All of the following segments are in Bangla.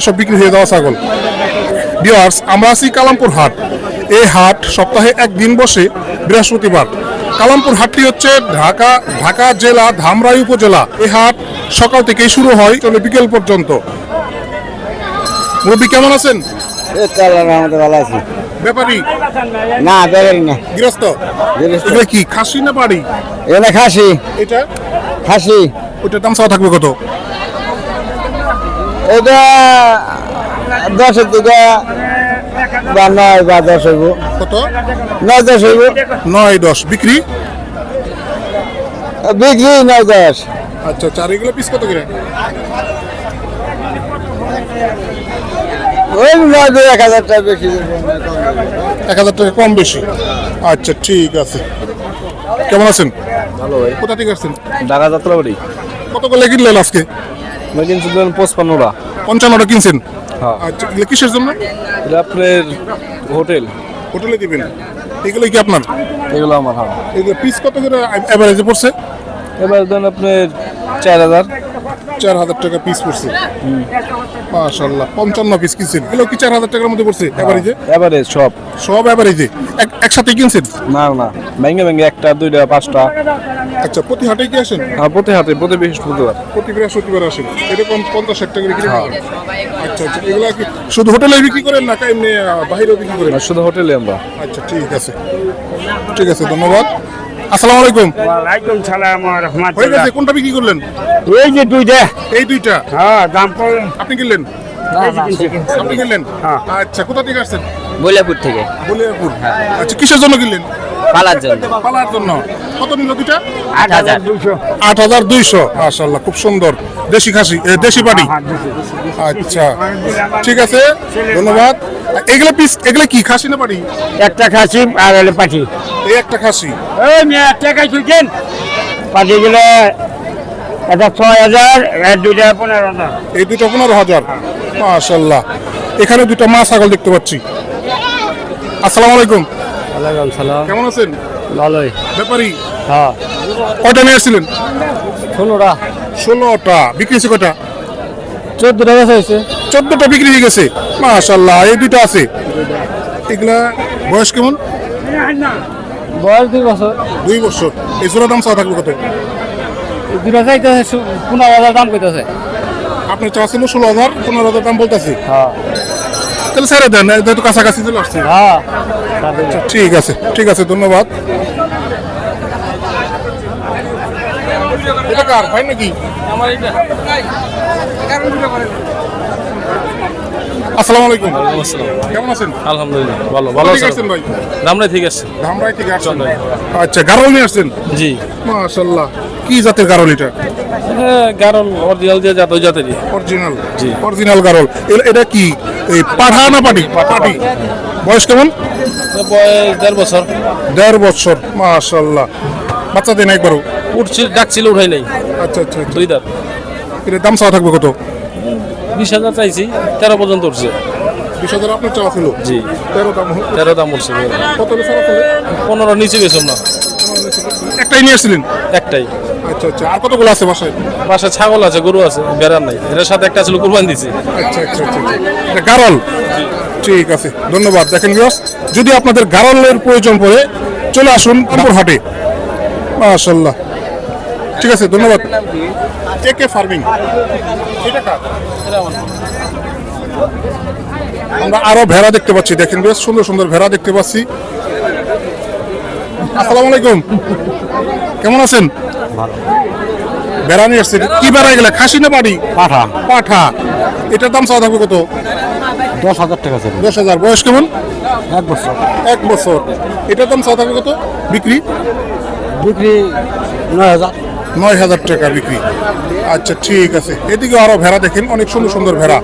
সব বিক্রি হয়ে যাওয়া ছাগল। বিয়ার্স আমরা আছি কালামপুর হাট। এই হাট সপ্তাহে একদিন বসে বৃহস্পতিবার। কালামপুর হাটটি হচ্ছে ঢাকা ঢাকা জেলা ধামরাই উপজেলা। এই হাট সকাল থেকেই শুরু হয় চলে বিকেল পর্যন্ত। মুরব্বী কেমন আছেন? আমাদের ভালো আছে। ব্যাপারী? না বেরেন না। গৃহস্থ? গৃহস্থ। কি খাসি না বাড়ি? এখানে খাসি। এটা? খাসি। ওইটার দাম চাওয়া থাকবে কত? এটা দশের দিকে বা নয় বা দশ হইব। কত? নয় দশ হইব। নয় দশ। বিক্রি? বিক্রি নয় দশ। আচ্ছা চার এগুলো পিস কত করে? ওই নয় এক হাজার টাকা বেশি। এক হাজার টাকা কম বেশি। আচ্ছা ঠিক আছে। কেমন আছেন? ভালো ভাই। কোথা থেকে আসছেন? ঢাকা যাত্রাবাড়ি। কত করে কিনলেন আজকে? পঁচপান্নটা। পঞ্চান্নটা কিনছেন? হ্যাঁ। আচ্ছা এগুলো কিসের জন্য? এটা আপনার হোটেল। হোটেলে দিবেন। এগুলো কি আপনার? এগুলো আমার হ্যাঁ। এগুলো পিস কত করে অ্যাভারেজে পড়ছে? এবার ধরেন আপনার চার হাজার। চার হাজার টাকা পিস পড়ছে। মাশাল্লাহ পঞ্চান্ন পিস কিনছেন। এগুলো কি চার হাজার টাকার মধ্যে পড়ছে অ্যাভারেজে সব। সব অ্যাভারেজে একসাথে কিনছেন? না না। ভেঙে ভেঙে একটা দুইটা পাঁচটা। আচ্ছা প্রতি হাটে কি আসেন? আর প্রতি হাতে প্রতি বৃহস্পতিবার। প্রতি বৃহস্পতিবার আসেন? এরকম পঞ্চাশ ষাট টাকা করে কিনে নেবেন। আচ্ছা আচ্ছা এগুলো কি শুধু হোটেলে বিক্রি করেন না এমনি বাইরেও বিক্রি করেন? শুধু হোটেলে আমরা। আচ্ছা ঠিক আছে। ঠিক আছে ধন্যবাদ। আসসালামু আলাইকুম। ওয়ালাইকুম সালাম হয়ে রহমতুল্লাহ। গেছে কোনটা বিক্রি করলেন? এই যে দুইটা। এই দুইটা? হ্যাঁ দাম কম। আপনি কিনলেন? আপনি কিনলেন? আচ্ছা কোথা থেকে আসছেন? বলিয়াপুর থেকে। বলিয়াপুর। আচ্ছা কিসের জন্য কিনলেন? পালার জন্য। পালার জন্য। কত নিল দুইটা? আট হাজার। দুশো আট হাজার দুইশো। মাশাল্লাহ খুব সুন্দর। দেশি খাসি এ, দেশি পাটি। আচ্ছা ঠিক আছে ধন্যবাদ। এগুলো পিস এগুলো কি খাসি না পাটি? একটা খাসি আর হলে পাঠি এই একটা খাসি। ওই মেয়ে একটা খাসি কেন? পাঠি গেলে এটা ছয় হাজার আর দুইটা পনেরো হাজার। এই দুটো পনেরো হাজার। মাশাল্লাহ এখানে দুটো মা ছাগল দেখতে পাচ্ছি। আসসালামু আলাইকুম। ওয়ালাইকুম সালাম। কেমন আছেন? ভালোই। ব্যাপারী? হ্যাঁ। কয়টা নিয়ে আসছিলেন? ষোলোটা। ষোলোটা। বিক্রি হয়েছে কয়টা চোদ্দটা বেচা হয়েছে। চোদ্দটা বিক্রি হয়ে গেছে। মাশাল্লাহ এই দুটো আছে। এগুলা বয়স কেমন? বয়স দুই বছর। দুই বছর। এই জোড়া দাম চাওয়া থাকবে কত? দুটা চাইতেছে পনেরো হাজার দাম কইতেছে। আপনি চাচ্ছিল ষোলো হাজার পনেরো হাজার দাম বলতেছি। হ্যাঁ। তাহলে ছেড়ে দেন যেহেতু কাছাকাছি চলে আসছে। হ্যাঁ। ঠিক আছে ঠিক আছে ধন্যবাদ। এটা কার ভাই নাকি? আসসালামু আলাইকুম। কেমন আছেন? আলহামদুলিল্লাহ ভালো ভালো আসছেন ভাই? রামরাই ঠিক আছে ধামরাই থেকে আসছেন। আচ্ছা গারল নিয়ে আসছেন? জি। মাশাল্লাহ কি জাতের গারল এটা? কারণ অরিজিনাল যে জাত ওই জাতেরই। অরিজিনাল জি। অরিজিনাল গারল। এটা কি এই পাঠা না পাটি পাটি বয়স কেমন? বয়স দেড় বছর। দেড় বছর মাশাল্লাহ বাচ্চা দেন একবারও। উঠছিল ডাকছিল উঠাই নাই। আচ্ছা আচ্ছা আচ্ছা। দুই দাঁত। এটার দাম চাওয়া থাকবে কত? বিশ হাজার চাইছি তেরো পর্যন্ত উঠছে। বিশ হাজার আপনার চাওয়া ছিল? জি। তেরো দাম তেরো দাম উঠছে কত পনেরো নিচে গেছিলাম না একটাই নিয়ে আসছিলেন একটাই। আচ্ছা আচ্ছা। আর কতগুলো আছে বাসায়? পাশে ছাগল আছে গরু আছে বেড়ার নাই। এটার সাথে একটা ছিল কুরবান দিছি। আচ্ছা আচ্ছা আচ্ছা আচ্ছা। গারল? ঠিক আছে ধন্যবাদ। দেখেন বিয়স যদি আপনাদের গারলের প্রয়োজন পড়ে চলে আসুন কানপুর হাটে মাশাল্লাহ ঠিক আছে ধন্যবাদ। কে কে ফার্মিং এটা কার? আমরা আরও ভেড়া দেখতে পাচ্ছি দেখেন বেশ সুন্দর সুন্দর ভেড়া দেখতে পাচ্ছি। আসসালামু আলাইকুম। কেমন আছেন? ভেড়া নিয়ে আসছেন কি ভেড়া গেলে খাসি না বাড়ি? পাঠা। পাঠা। এটার দাম চাওয়া থাকবে কত? দশ হাজার টাকা ছিল দশ হাজার। বয়স কেমন? এক বছর। এক বছর। এটার দাম চাওয়া থাকবে কত? বিক্রি? বিক্রি নয় হাজার। নয় হাজার টাকা বিক্রি। আচ্ছা ঠিক আছে। এদিকে আরও ভেড়া দেখেন অনেক সুন্দর সুন্দর ভেড়া।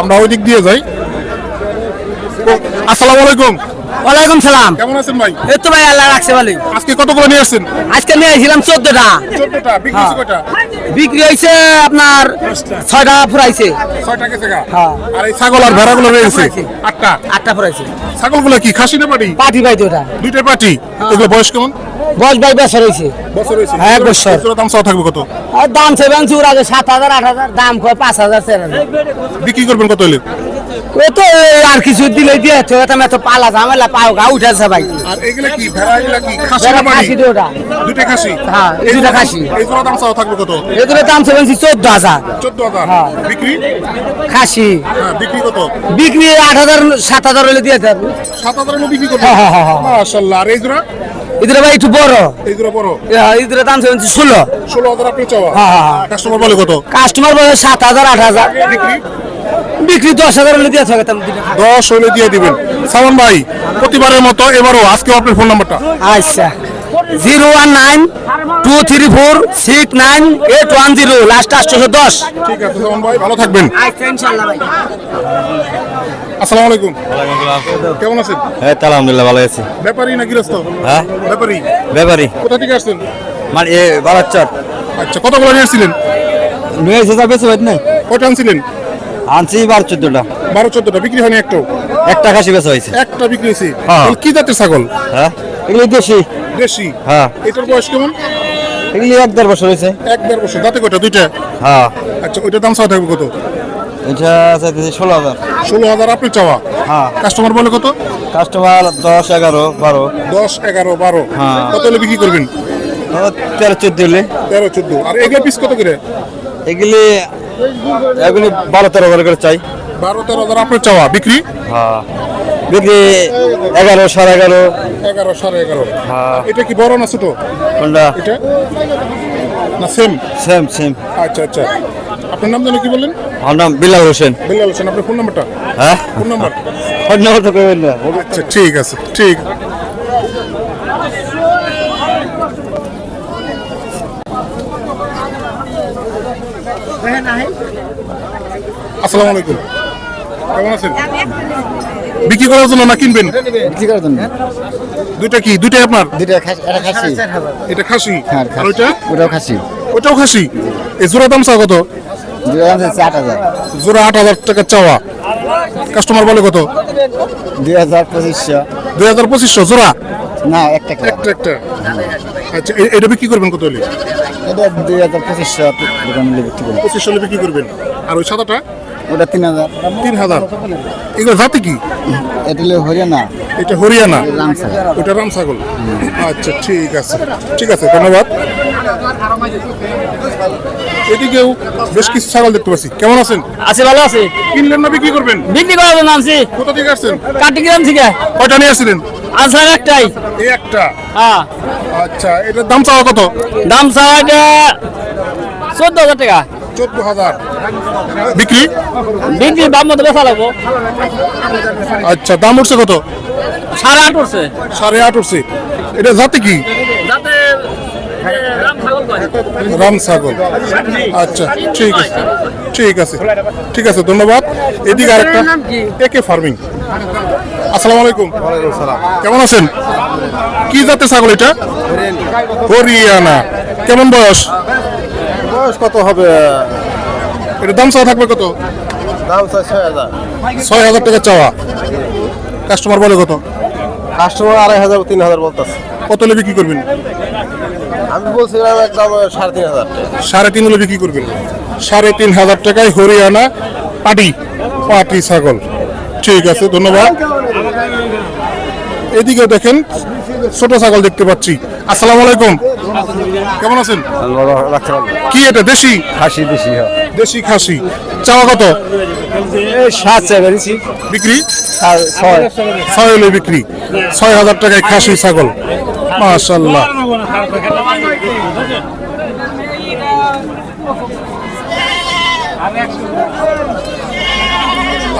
আমরা ওই দিক দিয়ে যাই। আসসালামু আলাইকুম। ওয়ালাইকুম সালাম। কেমন আছেন ভাই? এই তো ভাই আল্লাহ রাখছে ভালোই। আজকে কতগুলো নিয়ে আসছেন? আজকে নিয়ে এসেছিলাম চোদ্দটা। চোদ্দটা। বিক্রি হয়েছে কয়টা? বিক্রি হয়েছে আপনার ছয়টা ফুরাইছে। ছয়টা গেছে হ্যাঁ। আর এই ছাগল আর ভেড়াগুলো রয়েছে? আটটা। আটটা ফুরাইছে। ছাগলগুলো কি খাসি না পাটি? পাটি ভাই ওটা দুইটা পাটি। এগুলো বয়স কেমন? বয়স ভাই বছর হয়েছে হ্যাঁ, এক বছর। দাম চাওয়া থাকবে কত? দাম সেভেন চুর আগে সাত হাজার আট হাজার দাম কয় পাঁচ হাজার চার হাজার বিক্রি করবেন কত হলে? ও তো আর কিছু দিলে দিয়ে তো এটা এত পালা ঝামেলা পাও গা উঠেছে ভাই। আর এগুলা কি ভেড়া এগুলা কি? খাসি যারা না খাসি হ্যাঁ, এই খাসি। এগুলো দাম চাওয়া থাকবে কত? এগুলো দাম সেভেন চোদ্দ হাজার। চোদ্দ হাজার। হ্যাঁ। বিক্রি? খাসি। হ্যাঁ বিক্রি কত? বিক্রি আট হাজার সাত হাজার হলে দিয়ে দেবো সাত হাজারের বিক্রি করবে হ্যাঁ, হ্যাঁ, হ্যাঁ, হ্যাঁ। আর এই এদের ভাই একটু বড়। জোড়া বড়। এদের দাম সেভেন ষোলো। ষোলো হাজার আপনি চাওয়া? হ্যাঁ, হ্যাঁ, হ্যাঁ। কাস্টমার বলে কত? কাস্টমার বলে সাত হাজার আট হাজার। বিক্রি? বিক্রি দশ হাজার হলে দিয়ে থাকে দুটো দশ হলে দিয়ে দিবেন। সামান ভাই প্রতিবারের মতো এবারও আজকে আপনার ফোন নাম্বারটা আচ্ছা। Zero one nine two three four six nine eight one zero. Last আটশোশো দশ ঠিক আছে ভাই ভালো থাকবেন। আচ্ছা ইনশাল্লাহ ভাই। আসসালামু আলাইকুম। কেমন আছেন? হ্যাঁ আলহামদুলিল্লাহ ভালো আছি। ব্যাপারী না গৃহস্থ হ্যাঁ? ব্যাপারী? ব্যাপারী। কোথা থেকে আসছেন? মানে এ বারাচ্চর আচ্ছা কতগুলো নিয়ে আসছিলেন? নিয়ে এসে যাবে সবাই না। কয়টা আনছিলেন? আনছি বারো চোদ্দটা। বারো চোদ্দটা বিক্রি হয়নি একটাও? একটা খাসি বেচা হয়েছে। একটা বিক্রি হয়েছে। হ্যাঁ। কি জাতের ছাগল? হ্যাঁ? এগুলি দেশি। দেশি? হ্যাঁ। এটার বয়স কেমন? এগুলি এক দেড় বছর হয়েছে। এক দেড় বছর। দাঁতে কয়টা? দুইটা? হ্যাঁ। আচ্ছা ওইটার দাম চাওয়া থাকবে কত? এটা চাইতেছি ষোলো হাজার। ষোলো হাজার আপনি চাওয়া? হ্যাঁ। কাস্টমার বলে কত? কাস্টমার দশ এগারো বারো। দশ এগারো বারো। হ্যাঁ। কত হলে বিক্রি করবেন? তেরো চোদ্দ হলে। তেরো চোদ্দ। আর এগুলো পিস কত করে? এগুলি এগুলি বারো তেরো করে করে চাই। বারো তেরো হাজার আপনার চাওয়া। বিক্রি? হ্যাঁ। বিক্রি এগারো সাড়ে এগারো। এগারো সাড়ে এগারো। হ্যাঁ। এটা কি বড় না ছোট? কোনটা? এটা? না সেম সেম সেম আচ্ছা আচ্ছা। আপনার নাম জানো কি বললেন? আমার নাম বিলাল হোসেন। বিল্লাল হোসেন আপনার ফোন নাম্বারটা হ্যাঁ? ফোন নাম্বার ফোন নম্বর তো কইবেন না। আচ্ছা ঠিক আছে ঠিক। আসসালামু আলাইকুম। কেমন আছেন? বিক্রি করার জন্য না কিনবেন? বিক্রি করার জন্য। দুইটা কি? দুইটাই আপনার? দুইটা খাসি একটা খাসি। এটা খাসি? হ্যাঁ আর ওইটা? ওটাও খাসি। ওটাও খাসি? এই জোড়া দাম চা কত? দুইটা জোড়া আট হাজার টাকা চাওয়া। কাস্টমার বলে কত? দুই হাজার পঁচিশশো। দুই হাজার পঁচিশশো জোড়া? না একটা। একটা একটা। আচ্ছা এটা বিক্রি করবেন কত হলে? এটা দুই হাজার পঁচিশশো পঁচিশশো বিক্রি করবেন। আর ওই সাদাটা? ওটা তিন হাজার। তিন হাজার। এগুলো জাতি কি? এটা হলো হরিয়ানা। এটা হরিয়ানা? ওটা রাম ছাগল আচ্ছা ঠিক আছে। ঠিক আছে ধন্যবাদ। এদিকেও বেশ কিছু ছাগল দেখতে পাচ্ছি। কেমন আছেন? আছে ভালো আছে। কিনলেন না বিক্রি করবেন? বিক্রি করার জন্য আনছি। কোথা থেকে আসছেন? কাটিগ্রাম থেকে। কয়টা নিয়ে আসছিলেন? আসলাম একটাই। এই একটা? হ্যাঁ। আচ্ছা এটার দাম চাওয়া কত? দাম চাওয়া এটা চোদ্দ হাজার টাকা। চোদ্দ হাজার। বিক্রি? বিক্রি দাম মতো বেচা লাগবো। আচ্ছা দাম উঠছে কত? সাড়ে আট উঠছে। সাড়ে আট উঠছে। এটা জাতি কি? রাম ছাগল আচ্ছা ঠিক আছে ঠিক আছে ঠিক আছে ধন্যবাদ। এদিকে আরেকটা একে ফার্মিং। আসসালামু আলাইকুম। কেমন আছেন? কি জাতের ছাগল এটা? হরিয়ানা। কেমন বয়স? বয়স কত হবে? এটা দাম চাওয়া থাকবে কত? দাম ছয় হাজার। ছয় হাজার টাকা চাওয়া। কাস্টমার বলে কত? কাস্টমার আড়াই হাজার তিন হাজার বলতেছে। কত হলে বিক্রি করবেন? আমি বলছিলাম একদম সাড়ে তিন হাজার সাড়ে তিন হলে বিক্রি করবেন। সাড়ে তিন হাজার টাকায় হরিয়ানা পাটি পাটি ছাগল। ঠিক আছে ধন্যবাদ। এদিকে দেখেন ছোট ছাগল দেখতে পাচ্ছি। আসসালামু আলাইকুম। কেমন আছেন? কি এটা দেশি? খাসি বেশি দেশি খাসি। চাওয়া কত? সাত সেভেন বিক্রি? ছয়। ছয় হলে বিক্রি। ছয় হাজার টাকায় খাসি ছাগল। মাশাল্লাহ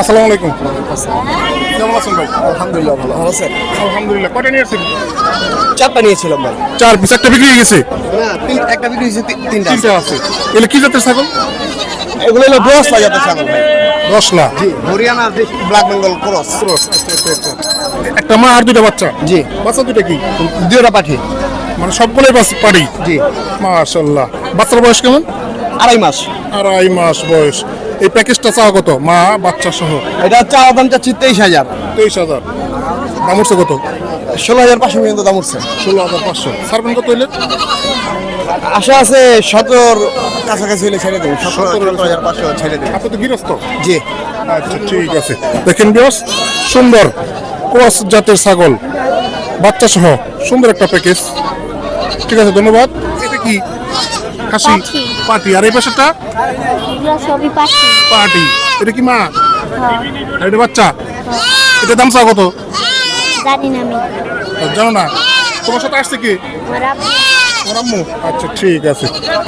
আসসালামু আলাইকুম। কেমন আছেন ভাই? আলহামদুলিল্লাহ ভালো। ভালো স্যার আলহামদুলিল্লাহ কটা নিয়েছেন? চারটা নিয়েছিলাম ভাই। চার পিস একটা বিক্রি হয়ে গেছে? একটা বিক্রি হয়েছে তিনটা তিনটা আছে। এগুলো কি জাতের ছাগল? এগুলো হলো দশ লাগাতে ছাগল ভাই। দশ lakh Haryana black Bengal cross. Cross আচ্ছা আচ্ছা আচ্ছা। একটা মা আর দুইটা বাচ্চা? জি। বাচ্চা দুইটা কি? দুইটা পাঠি মানে সবগুলোই পারি জি। মাশাল্লাহ বাচ্চার বয়স কেমন? আড়াই মাস। আড়াই মাস বয়স। এই প্যাকেজটা চাওয়া কত? মা বাচ্চা সহ? এটা চা দাম চাচ্ছি তেইশ হাজার। তেইশ হাজার। দাম উঠছে কত? ষোলো হাজার পাঁচশো পর্যন্ত দাম উঠছে। ষোলো হাজার পাঁচশো। সারবেন কত হইলে? আশা আছে সতের কাছাকাছি হলে ছেড়ে দেবো। সতেরো হাজার পাঁচশো ছেড়ে দেবো। আপনি তো গৃহস্থ? জি। আচ্ছা ঠিক আছে। দেখেন বিয়স সুন্দর ক্রস জাতের ছাগল বাচ্চা সহ সুন্দর একটা প্যাকেজ ঠিক আছে ধন্যবাদ। এটা কি? খাসি। পাটি আর এই সবই পাখি। পাটি। এটা কি মা? হ্যাঁ, আর এটা বাচ্চা? এটা দাম চা কত? জানি না আমি। জানো না তোমার সাথে আসছে কি? আম্মু? আচ্ছা ঠিক আছে।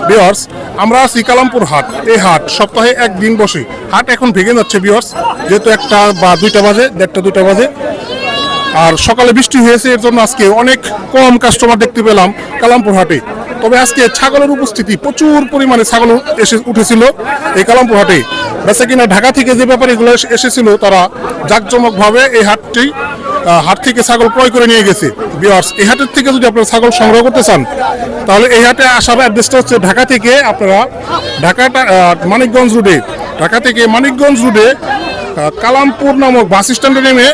বিয়ার্স আমরা আছি কালামপুর হাট। এই হাট সপ্তাহে একদিন বসে। হাট এখন ভেঙে যাচ্ছে বিয়ার্স যেহেতু একটা বা দুইটা বাজে দেড়টা দুইটা বাজে। আর সকালে বৃষ্টি হয়েছে এর জন্য আজকে অনেক কম কাস্টমার দেখতে পেলাম কালামপুর হাটে। তবে আজকে ছাগলের উপস্থিতি প্রচুর পরিমাণে ছাগল এসে উঠেছিল এই কালামপুর হাটে বেচা কিনা ঢাকা থেকে যে ব্যাপারীগুলো এসে- এসেছিল, তারা জাঁকজমকভাবে এই হাটটি হাট থেকে ছাগল ক্রয় করে নিয়ে গেছে। বিয়ার্স এই হাটের থেকে যদি আপনারা ছাগল সংগ্রহ করতে চান, তাহলে এই হাটে আসার অ্যাড্রেসটা হচ্ছে ঢাকা থেকে আপনারা ঢাকাটা মানিকগঞ্জ রোডে ঢাকা থেকে মানিকগঞ্জ রোডে কালামপুর নামক বাস স্ট্যান্ডে নেমে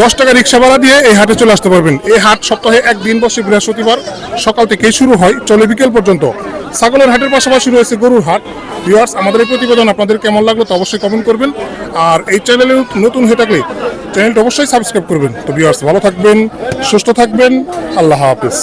দশ টাকা রিক্সা ভাড়া দিয়ে এই হাটে চলে আসতে পারবেন। এই হাট সপ্তাহে একদিন বসে বৃহস্পতিবার সকাল থেকেই শুরু হয়, চলে বিকেল পর্যন্ত। ছাগলের হাটের পাশাপাশি রয়েছে গরুর হাট। ভিউয়ার্স আমাদের এই প্রতিবেদন আপনাদের কেমন লাগল তো অবশ্যই কমেন্ট করবেন। আর এই চ্যানেলে নতুন হয়ে থাকলে চ্যানেলটা অবশ্যই সাবস্ক্রাইব করবেন। তো ভিউয়ার্স ভালো থাকবেন, সুস্থ থাকবেন, আল্লাহ হাফিজ।